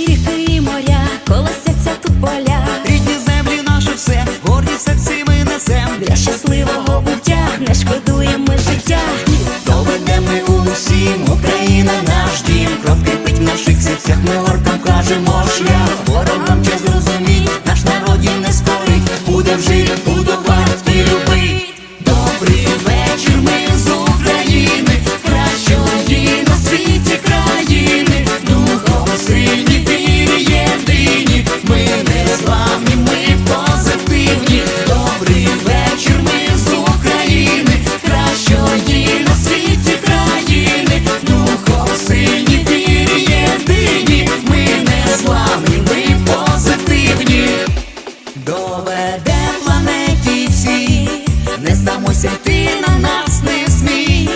і ріки, і моря, колосяться рідні землі, наше все, гордість серці ми несем. Для щасливого буття не шкодуємо життя, доведемо у усім, Україна наш дім, кров наших серцях, ми кажемо шлях, ворогам час зрозуміть, наш народ не скорить, буде в житті Доведем планеті всі, не здамося йти на нас не смій.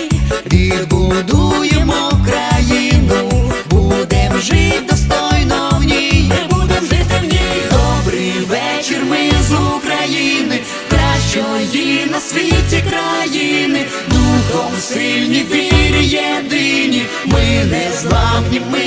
Відбудуємо країну, будем жити достойно в ній, будем жити в ній. Добрий вечір, ми з України, кращої на світі країни, духом сильні, вірі єдині, ми не зламні, ми